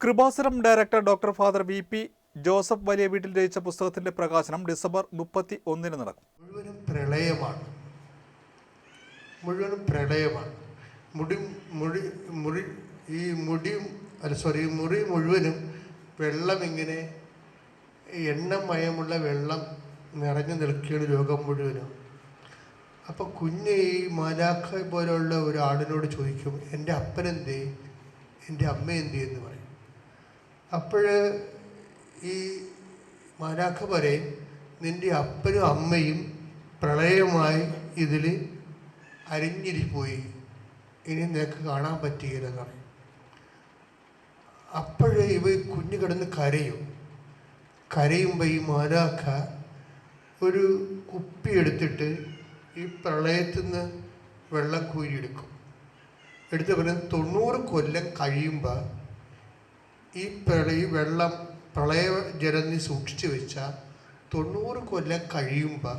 Kripasanam director doctor father V P Joseph വലിയ വീട്ടിൽ രചിച്ച പുസ്തകത്തിന്റെ പ്രകാശനം ഡിസംബർ മുപ്പത്തി ഒന്നിന് നടക്കും. മുഴുവനും പ്രളയമാണ്. മുഴുവനും പ്രളയമാണ്. മുടി മുടി മുടി ഈ മുടി അല്ല സോറി മുറി മുഴുവനും വെള്ളം ഇങ്ങനെ എണ്ണമയമുള്ള വെള്ളം നിറഞ്ഞു നിൽക്കുകയാണ് ലോകം മുഴുവനും. അപ്പോൾ കുഞ്ഞ് ഈ മാലാഖ പോലെയുള്ള ഒരാളിനോട് ചോദിക്കും എന്റെ അപ്പനെന്തേ? എന്റെ അമ്മ എന്ത് എന്ന് പറയും? അപ്പോൾ ഈ മാലാഖ പറയും നിന്റെ അപ്പനും അമ്മയും പ്രളയമായി ഇതിൽ അരിഞ്ഞിരിപ്പോയി. ഇനി നിനക്ക് കാണാൻ പറ്റുകയില്ലെന്ന് പറയും അപ്പോഴേ ഇവ കുഞ്ഞു കിടന്ന് കരയും. കരയുമ്പോൾ ഈ മാലാഖ ഒരു കുപ്പി എടുത്തിട്ട് ഈ പ്രളയത്തിൽ നിന്ന് വെള്ളം കോരിയെടുക്കും എടുത്ത് പറഞ്ഞാൽ തൊണ്ണൂറ് കൊല്ലം കഴിയുമ്പോൾ ഈ പ്രളയ വെള്ളം പ്രളയ ജലം നീ സൂക്ഷിച്ചു വെച്ച തൊണ്ണൂറ് കൊല്ലം കഴിയുമ്പോൾ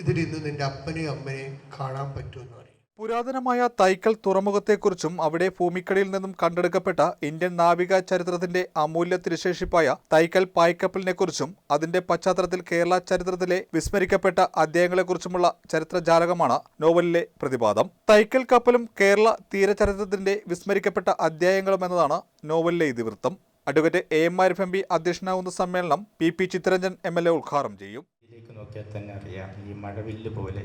ഇതിൽ ഇന്ന് നിന്റെ അപ്പനെയും അമ്മനെയും കാണാൻ പറ്റുമെന്ന് പറയും. പുരാതനമായ തൈക്കൽ തുറമുഖത്തെക്കുറിച്ചും അവിടെ ഭൂമിക്കടിയിൽ നിന്നും കണ്ടെടുക്കപ്പെട്ട ഇന്ത്യൻ നാവിക ചരിത്രത്തിന്റെ അമൂല്യ തിരുശേഷിപ്പായ തൈക്കൽ പായ്ക്കപ്പലിനെക്കുറിച്ചും അതിന്റെ പശ്ചാത്തലത്തിൽ കേരള ചരിത്രത്തിലെ വിസ്മരിക്കപ്പെട്ട അധ്യായങ്ങളെക്കുറിച്ചുമുള്ള ചരിത്രജാലകമാണ് നോവലിലെ പ്രതിപാദം. തൈക്കൽ കപ്പലും കേരള തീരചരിത്രത്തിന്റെ വിസ്മരിക്കപ്പെട്ട അധ്യായങ്ങളും എന്നതാണ് നോവലിലെ ഇതിവൃത്തം. Advocate A M Arif M P അധ്യക്ഷനാകുന്ന സമ്മേളനം P P Chitharanjan M L A ഉദ്ഘാടനം ചെയ്യും. നോക്കിയാൽ തന്നെ അറിയാം ഈ പോലെ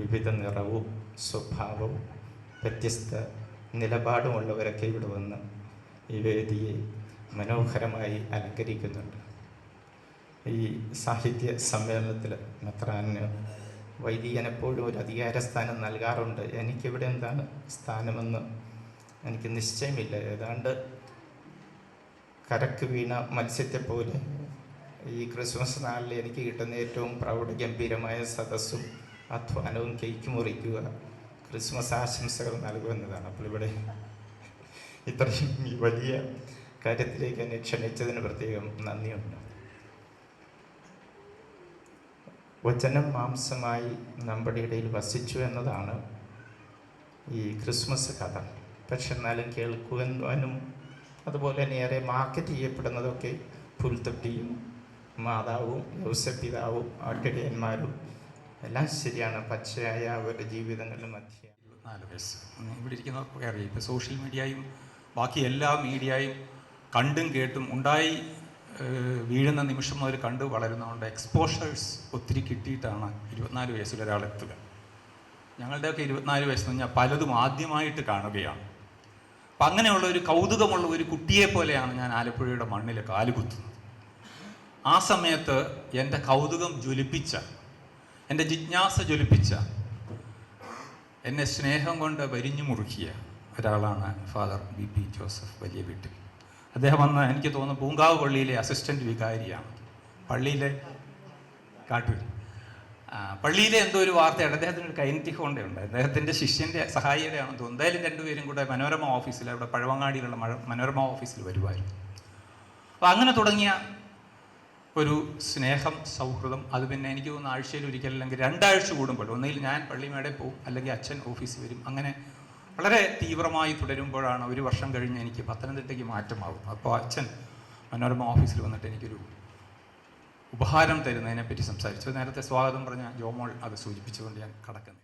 വിവിധ നിറവും സ്വഭാവവും വ്യത്യസ്ത നിലപാടുമുള്ളവരൊക്കെ ഇവിടെ വന്ന് ഈ വേദിയെ മനോഹരമായി അലങ്കരിക്കുന്നുണ്ട്. ഈ സാഹിത്യ സമ്മേളനത്തിൽ മെത്രാന് വൈദികൻ എപ്പോഴും ഒരു അധികാര സ്ഥാനം നൽകാറുണ്ട്. എനിക്കിവിടെ എന്താണ് സ്ഥാനമെന്ന് എനിക്ക് നിശ്ചയമില്ല. ഏതാണ്ട് കരക്ക് വീണ മത്സ്യത്തെ പോലെ ഈ ക്രിസ്മസ് നാളിൽ എനിക്ക് കിട്ടുന്ന ഏറ്റവും പ്രൗഢഗംഭീരമായ സദസ്സും അധ്വാനവും കേക്ക് മുറിക്കുക ക്രിസ്മസ് ആശംസകൾ നൽകുക എന്നതാണ്. അപ്പോൾ ഇവിടെ ഇത്രയും ഈ വലിയ കാര്യത്തിലേക്ക് എന്നെ ക്ഷണിച്ചതിന് പ്രത്യേകം നന്ദിയുണ്ട്. വചനം മാംസമായി നമ്മുടെ ഇടയിൽ വസിച്ചു എന്നതാണ് ഈ ക്രിസ്മസ് കഥ. പക്ഷെ എന്നാലും കേൾക്കുവാനും അതുപോലെ തന്നെ ഏറെ മാർക്കറ്റ് ചെയ്യപ്പെടുന്നതൊക്കെ പുൽത്തൊട്ടിയും മാതാവും യൗസപിതാവും ആട്ടിടയന്മാരും എല്ലാം ശരിയാണ്. പച്ചയായ അവരുടെ ജീവിതങ്ങളിലും മധ്യ വയസ്സ്. ഇവിടെ അറിയാം. ഇപ്പോൾ സോഷ്യൽ മീഡിയയും ബാക്കി എല്ലാ മീഡിയയും കണ്ടും കേട്ടും ഉണ്ടായി വീഴുന്ന നിമിഷം മുതൽ കണ്ട് വളരുന്നതുകൊണ്ട് എക്സ്പോഷേഴ്സ് ഒത്തിരി കിട്ടിയിട്ടാണ് ഇരുപത്തിനാല് വയസ്സിൽ ഒരാളെത്തുക ഞങ്ങളുടെയൊക്കെ ഇരുപത്തിനാല് വയസ്സെന്ന് പറഞ്ഞാൽ പലതും ആദ്യമായിട്ട് കാണുകയാണ്. അപ്പം അങ്ങനെയുള്ള ഒരു കൗതുകമുള്ള ഒരു കുട്ടിയെ പോലെയാണ് ഞാൻ ആലപ്പുഴയുടെ മണ്ണിൽ കാലുകുത്തുന്നത്. ആ സമയത്ത് എന്റെ കൗതുകം ജ്വലിപ്പിച്ച എന്റെ ജിജ്ഞാസ ജ്വലിപ്പിച്ച എന്നെ സ്നേഹം കൊണ്ട് വരിഞ്ഞു മുറുക്കിയ ഒരാളാണ് ഫാദർ ബി പി ജോസഫ് വലിയ വീട്ടിൽ. അദ്ദേഹം അന്ന് എനിക്ക് തോന്നുന്നു പൂങ്കാവ് പള്ളിയിലെ അസിസ്റ്റന്റ് വികാരിയാണ്. പള്ളിയിലെ കാട്ടൂർ. പള്ളിയിലെ എന്തോ ഒരു വാർത്തയാണ്. അദ്ദേഹത്തിന് ഒരു കൈനറ്റി ഹോണ്ടയുണ്ട്. അദ്ദേഹത്തിന്റെ ശിഷ്യന്റെ സഹായിയുടെയാണ് തോന്നുന്നു. എന്തായാലും രണ്ടുപേരും കൂടെ മനോരമ ഓഫീസിൽ അവിടെ പഴവങ്ങാടിയിലുള്ള മനോരമ ഓഫീസിൽ വരുമായിരുന്നു അപ്പോൾ അങ്ങനെ തുടങ്ങിയ ഒരു സ്നേഹം സൗഹൃദം അത് പിന്നെ എനിക്ക് തോന്നുന്നു ആഴ്ചയിൽ ഒരിക്കൽ അല്ലെങ്കിൽ രണ്ടാഴ്ച കൂടുമ്പോൾ ഒന്നുകിൽ ഞാൻ പള്ളിമേടെ പോകും അല്ലെങ്കിൽ അച്ഛൻ ഓഫീസിൽ വരും അങ്ങനെ വളരെ തീവ്രമായി തുടരുമ്പോഴാണ് ഒരു വർഷം കഴിഞ്ഞ് എനിക്ക് പത്തനംതിട്ടയ്ക്ക് മാറ്റമാകും അപ്പോൾ അച്ഛൻ മനോരമ ഓഫീസിൽ വന്നിട്ട് എനിക്കൊരു ഉപഹാരം തരുന്നതിനെ പറ്റി സംസാരിച്ചു. നേരത്തെ സ്വാഗതം പറഞ്ഞ ജോമോൾ അത് സൂചിപ്പിച്ചുകൊണ്ട് ഞാൻ കടക്കുന്നു.